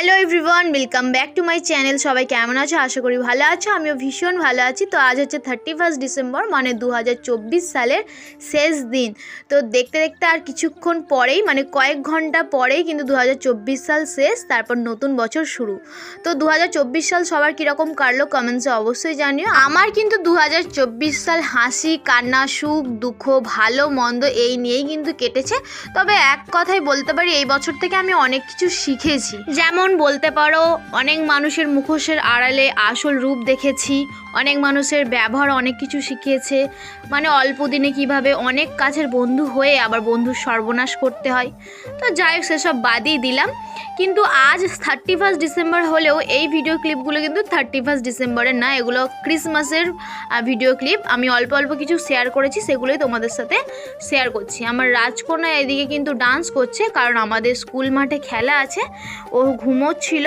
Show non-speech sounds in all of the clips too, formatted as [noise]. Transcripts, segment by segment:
Hello everyone welcome back to my channel সবাই কেমন আছো? আশা করি ভালো আছো। আমিও ভীষণ ভালো আছি। তো আজ হচ্ছে থার্টি ফার্স্ট ডিসেম্বর মানে দু হাজার চব্বিশ সালের শেষ দিন। তো দেখতে দেখতে আর কিছুক্ষণ পরেই মানে কয়েক ঘণ্টা পরেই কিন্তু দু হাজার চব্বিশ সাল শেষ, তারপর নতুন বছর শুরু। তো দু হাজার চব্বিশ সাল সবার কীরকম কাটলো কমেন্টসে অবশ্যই জানিও। আমার কিন্তু দু হাজার চব্বিশ সাল হাসি, কান্না, সুখ, দুঃখ, ভালো, মন্দ, এই নিয়েই কিন্তু কেটেছে। তবে এক কথাই বলতে পারি, এই বছর থেকে আমি অনেক কিছু শিখেছি। যেমন বলতে পারো, অনেক মানুষের মুখোশের আড়ালে আসল রূপ দেখেছি, অনেক মানুষের ব্যবহার অনেক কিছু শিখিয়েছে। মানে অল্প দিনে কীভাবে অনেক কাছের বন্ধু হয়ে আবার বন্ধুর সর্বনাশ করতে হয়। তো যাই হোক, সেসব বাদই দিলাম। কিন্তু আজ থার্টি ফার্স্ট ডিসেম্বর হলেও এই ভিডিও ক্লিপগুলো কিন্তু থার্টি ফার্স্ট ডিসেম্বরের না, এগুলো ক্রিসমাসের ভিডিও ক্লিপ আমি অল্প অল্প কিছু শেয়ার করেছি, সেগুলোই তোমাদের সাথে শেয়ার করছি। আমার রাজকন্যা এদিকে কিন্তু ডান্স করছে, কারণ আমাদের স্কুল মাঠে খেলা আছে। ও ঘুমোচ্ছিল,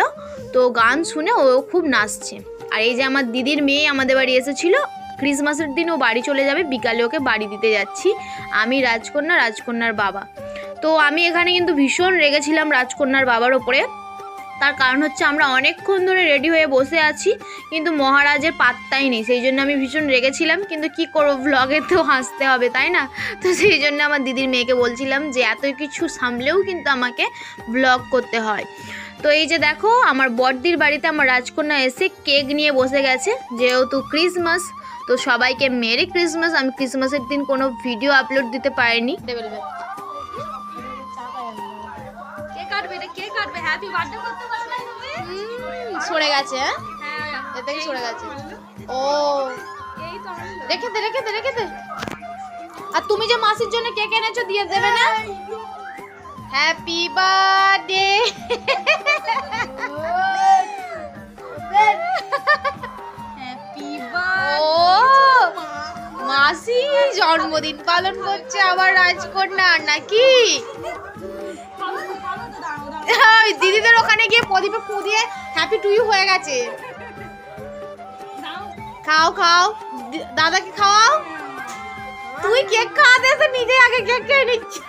তো গান শুনে ও খুব নাচছে। আর এই যে আমার দিদির মেয়ে আমাদের বাড়ি এসেছিল, ক্রিসমাসের দিন ও বাড়ি চলে যাবে, বিকালে ওকে বাড়ি দিতে যাচ্ছি, আমি রাজকন্যা, রাজকন্যার বাবা। তো আমি এখানে কিন্তু ভীষণ রেগেছিলাম রাজকন্যার বাবার ওপরে। তার কারণ হচ্ছে আমরা অনেকক্ষণ ধরে রেডি হয়ে বসে আছি, কিন্তু মহারাজের পাত্তাই নেই, সেই জন্য আমি ভীষণ রেগেছিলাম, কিন্তু কি করব ভ্লগে তো হাসতে হবে, তাই না? তো সেই জন্য আমার দিদির মেয়েকে বলছিলাম যে এত কিছু সামলেও কিন্তু আমাকে ব্লগ করতে হয়। তো এই যে দেখো আমার বড়দির বাড়িতে আমার রাজকন্যা এসে কেক নিয়ে বসে গেছে। যেহেতু ক্রিসমাস তো সবাইকে মেরি ক্রিসমাস। আমি ক্রিসমাসের দিন কোনো ভিডিও আপলোড দিতে পারিনি। সরে গেছে হ্যাঁ? হ্যাঁ। থেকে সরে গেছে। ও। রেখে দে রেখে দে রেখে দে। আর তুমি যে মাসির জন্য কেক এনেছো দিয়ে দেবে না? হ্যাপি বার্থডে হ্যাপি ও মাসি জন্মদিন পালন করছে আবার রাজকন্যার নাকি? [laughs] দিদিদের ওখানে গিয়ে প্রদীপে ফু দিয়ে হ্যাপি টু ইউ হয়ে গেছে। খাও খাও। দাদাকে খাওয়াও? তুই কেক খাওয়াতে নিজে আগে কেক খেয়ে নিচ্ছে।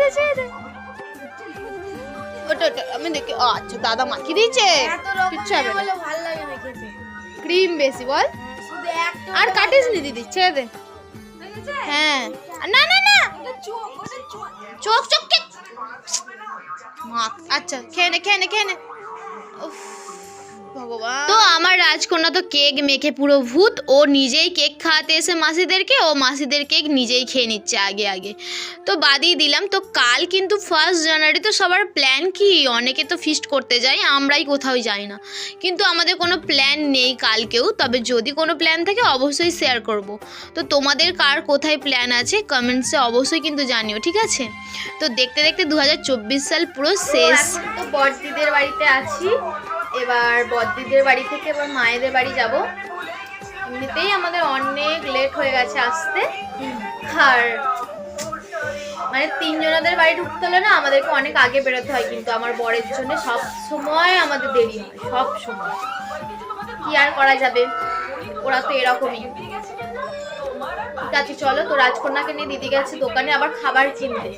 দে ছেড়ে দে ওটা ওটা আমি দেখি ও আচ্ছা দাদা মাখিয়ে দিয়েছে কিচ্ছু হবে না ভালো লাগে না খেতে ক্রিম বেশি বল শুধু একটা আর কাটিস নি দিদি ছেড়ে দে দেখেছে হ্যাঁ আর না না না এটা চোখ ওটা চোখ চোখ চোখ কে মাখ আচ্ছা খেয়ে নে খেয়ে নে খেয়ে নে উফ, ভগবান তো আমার রাজকন্যা তো কেক মেখে পুরো ভূত ও নিজেই কেক খাওয়াতে এসে মাসিদেরকে ও মাসিদের কেক নিজেই খেয়ে নিচ্ছে আগে আগে। তো বাদিয়ে দিলাম তো কাল কিন্তু ফার্স্ট জানুয়ারি তো সবার প্ল্যান কি? অনেকে তো ফিস্ট করতে যায় আমরাই কোথাও যাই না। কিন্তু আমাদের কোনো প্ল্যান নেই কালকেও তবে যদি কোনো প্ল্যান থাকে অবশ্যই শেয়ার করব। তো তোমাদের কার কোথায় প্ল্যান আছে কমেন্টসে অবশ্যই কিন্তু জানিও ঠিক আছে? তো দেখতে দেখতে দু হাজার চব্বিশ সাল পুরো শেষ। তো বড়দিদের বাড়িতে আছি। এবার বড়দিদের বাড়ি থেকে এবার মায়েদের বাড়ি যাব। এমনিতেই আমাদের অনেক লেট হয়ে গেছে আসতে। আর মানে তিনজনাদের বাড়ি ঢুকতে হলে না আমাদেরকে অনেক আগে বেরোতে হয় কিন্তু আমার বরের জন্য সব সময় আমাদের দেরি হয়, সব সময়। কি আর করা যাবে? ওরা তো এরকমই। ঠিক আছে, চলো তো রাজকন্যাকে নিয়ে দিদি গেছে দোকানে, আবার খাবার কিনতে।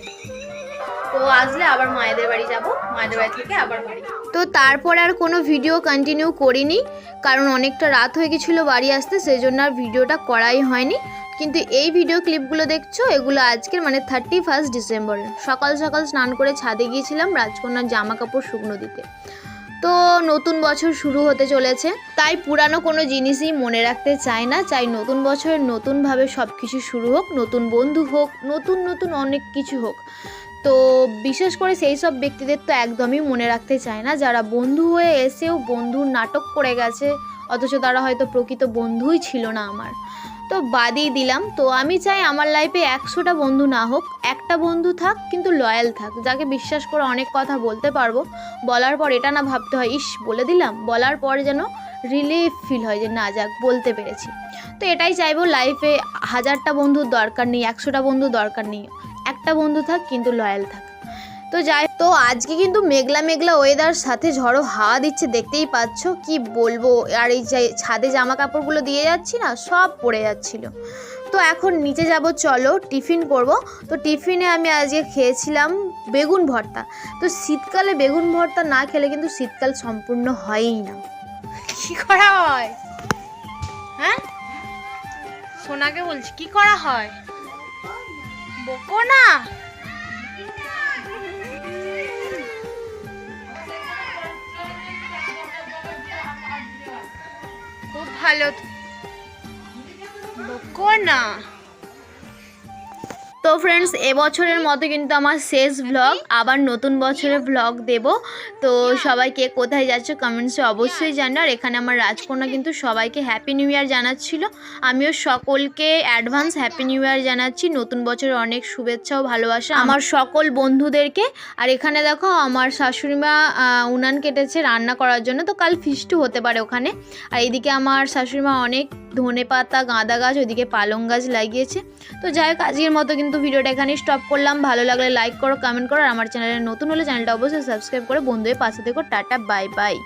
তো আসলে আবার মায়েদের বাড়ি যাব, মায়েদের বাড়ি থেকে আবার বাড়ি তো তারপরে আর কোনো ভিডিও কন্টিনিউ করিনি, কারণ অনেকটা রাত হয়ে গেছিল বাড়ি আসতে, সেই জন্য আর ভিডিওটা করাই হয়নি। কিন্তু এই ভিডিও ক্লিপগুলো দেখছ, এগুলো আজকের মানে থার্টি ফার্স্ট ডিসেম্বরের সকাল সকাল স্নান করে ছাদে গিয়েছিলাম রাজকন্যার জামা কাপড় শুকনো দিতে। তো নতুন বছর শুরু হতে চলেছে, তাই পুরানো কোনো জিনিসই মনে রাখতে চায় না। চাই নতুন বছরে নতুনভাবে সব কিছু শুরু হোক, নতুন বন্ধু হোক, নতুন নতুন অনেক কিছু হোক। তো বিশেষ করে সেই সব ব্যক্তিদের তো একদমই মনে রাখতে চায় না। যারা বন্ধু হয়ে এসেও বন্ধুর নাটক করে গেছে, অথচ তারা হয়তো প্রকৃত বন্ধুই ছিল না আমার। তো বাদই দিলাম। তো আমি চাই আমার লাইফে একশোটা বন্ধু না হোক, একটা বন্ধু থাক কিন্তু লয়াল থাক, যাকে বিশ্বাস করে অনেক কথা বলতে পারব। বলার পর এটা না ভাবতে হয়, ইস, বলে দিলাম। বলার পর যেন রিলিফ ফিল হয় যে, না, যাক, বলতে পেরেছি। তো এটাই চাইব লাইফে হাজারটা বন্ধুর দরকার নেই, একশোটা বন্ধু দরকার নেই। একটা বন্ধু থাক, কিন্তু লয়াল থাক। তো যাই তো আজকে কিন্তু মেঘলা মেঘলা ওয়েদার সাথে ঝড়ো হাওয়া দিচ্ছে, দেখতেই পাচ্ছ কি বলব? আর এই যে ছাদে জামা কাপড়গুলো দিয়ে যাচ্ছি না, সব পড়ে যাচ্ছিল। তো এখন নিচে যাব, চলো টিফিন করব। তো টিফিনে আমি আজকে খেয়েছিলাম বেগুন ভর্তা। তো শীতকালে বেগুন ভর্তা না খেলে কিন্তু শীতকাল সম্পূর্ণ হয়ই না। কি করা হয়? হ্যাঁ? সোনাকে বলছি, কি করা হয়? বকো না খুব ভালো। বকো না তো ফ্রেন্ডস এবছরের মতো কিন্তু আমার শেষ ব্লগ আবার নতুন বছরের ব্লগ দেব। তো সবাইকে কোথায় যাচ্ছে কমেন্টসে অবশ্যই জানো। আর এখানে আমার রাজকন্যা কিন্তু সবাইকে হ্যাপি নিউ ইয়ার জানাচ্ছিল। আমিও সকলকে অ্যাডভান্স হ্যাপি নিউ ইয়ার জানাচ্ছি। নতুন বছরের অনেক শুভেচ্ছা ও ভালোবাসা আমার সকল বন্ধুদেরকে। আর এখানে দেখো, আমার শাশুড়িমা উনান কেটেছে রান্না করার জন্য। তো কাল ফিস্টু হতে পারে ওখানে। আর এদিকে আমার শাশুড়িমা অনেক ধনে পাতা, গাঁদা গাছ, ওইদিকে পালং গাছ লাগিয়েছে। তো যাই হোক, আজকের মতো কিন্তু ভিডিওটা এখানেই স্টপ করলাম। ভালো লাগলে লাইক করো কমেন্ট করো, আর আমার চ্যানেলে নতুন হলে চ্যানেলটা অবশ্যই সাবস্ক্রাইব করে বন্ধুদের পাশে দেখো টাটা বাই বাই